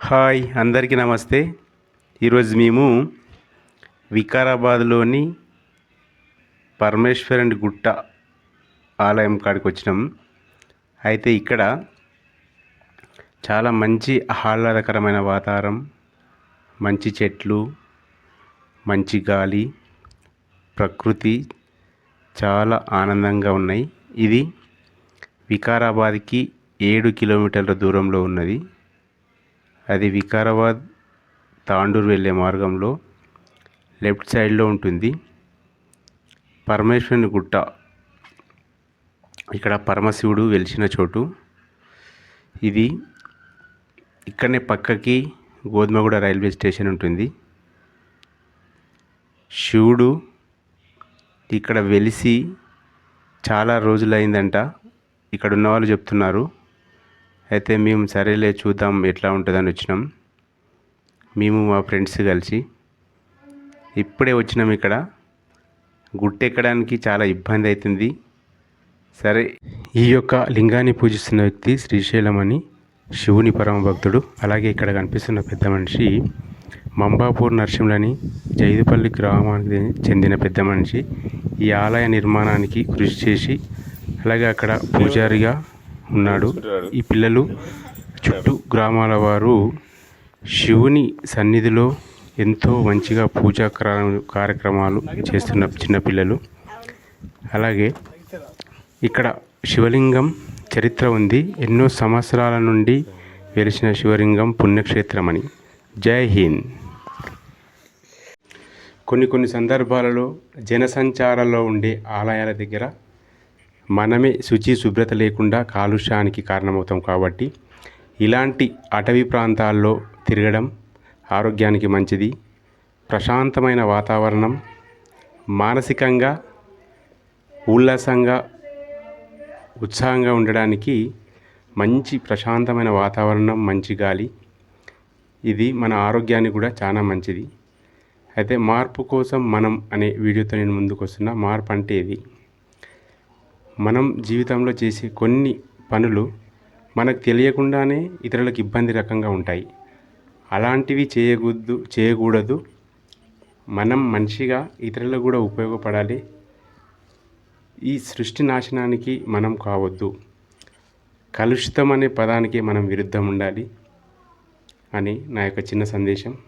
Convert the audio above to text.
Hi అందరికీ నమస్తే. ఈరోజు మేము వికారాబాద్లోని పరమేశ్వరుని గుట్ట ఆలయం కాడికి వచ్చినాం. అయితే ఇక్కడ చాలా మంచి ఆహ్లాదకరమైన వాతావరణం మంచి చెట్లు మంచి గాలి ప్రకృతి చాలా ఆనందంగా ఉన్నాయి. ఇది వికారాబాద్కి ఏడు కిలోమీటర్ల దూరంలో ఉన్నది. అది వికారాబాద్ తాండూరు వెళ్ళే మార్గంలో లెఫ్ట్ సైడ్లో ఉంటుంది. పరమేశ్వరుని గుట్ట. ఇక్కడ పరమశివుడు వెలిసిన చోటు. ఇది ఇక్కడనే పక్కకి గోధుమగూడ రైల్వే స్టేషన్ ఉంటుంది. శివుడు ఇక్కడ వెలిసి చాలా రోజులైందంట. ఇక్కడ ఉన్న వాళ్ళు చెప్తున్నారు. అయితే మేము సరేలే చూద్దాం ఎట్లా ఉంటుందని వచ్చినాం. మేము మా ఫ్రెండ్స్ కలిసి ఇప్పుడే వచ్చినాం ఇక్కడ. గుట్టెక్కడానికి చాలా ఇబ్బంది అవుతుంది సరే ఈ యొక్క లింగాన్ని పూజిస్తున్న వ్యక్తి శ్రీశైలం అని శివుని పరమ భక్తుడు. అలాగే ఇక్కడ కనిపిస్తున్న పెద్ద మనిషి మంబాపూర్ నరసింహులని జైదుపల్లి గ్రామానికి చెందిన పెద్ద మనిషి. ఈ ఆలయ నిర్మాణానికి కృషి చేసి అలాగే అక్కడ పూజారిగా ఉన్నాడు. ఈ పిల్లలు చుట్టూ గ్రామాల వారు శివుని సన్నిధిలో ఎంతో మంచిగా పూజా కార్యక్రమాలు చేస్తున్న చిన్నపిల్లలు అలాగే ఇక్కడ శివలింగం చరిత్ర ఉంది. ఎన్నో సంవత్సరాల నుండి వెలిసిన శివలింగం పుణ్యక్షేత్రమని జై హింద్. కొన్ని కొన్ని సందర్భాలలో జనసంచారంలో ఉండే ఆలయాల దగ్గర మనమే శుచి శుభ్రత లేకుండా కాలుష్యానికి కారణమవుతాం కాబట్టి ఇలాంటి అటవీ ప్రాంతాల్లో తిరగడం ఆరోగ్యానికి మంచిది. ప్రశాంతమైన వాతావరణం మానసికంగా ఉల్లాసంగా ఉత్సాహంగా ఉండడానికి మంచి ప్రశాంతమైన వాతావరణం మంచి గాలి. ఇది మన ఆరోగ్యానికి కూడా చాలా మంచిది. అయితే మార్పు కోసం మనం అనే వీడియోతో నేను ముందుకు వస్తున్నా మార్పు అంటే ఇది మనం జీవితంలో చేసే కొన్ని పనులు మనకు తెలియకుండానే ఇతరులకు ఇబ్బంది రకంగా ఉంటాయి. అలాంటివి చేయకూడదు చేయకూడదు మనం మనిషిగా ఇతరులకు కూడా ఉపయోగపడాలి. ఈ సృష్టి నాశనానికి మనం కావద్దు. కలుషితం అనే పదానికి మనం విరుద్ధం ఉండాలి అని నా యొక్క చిన్న సందేశం.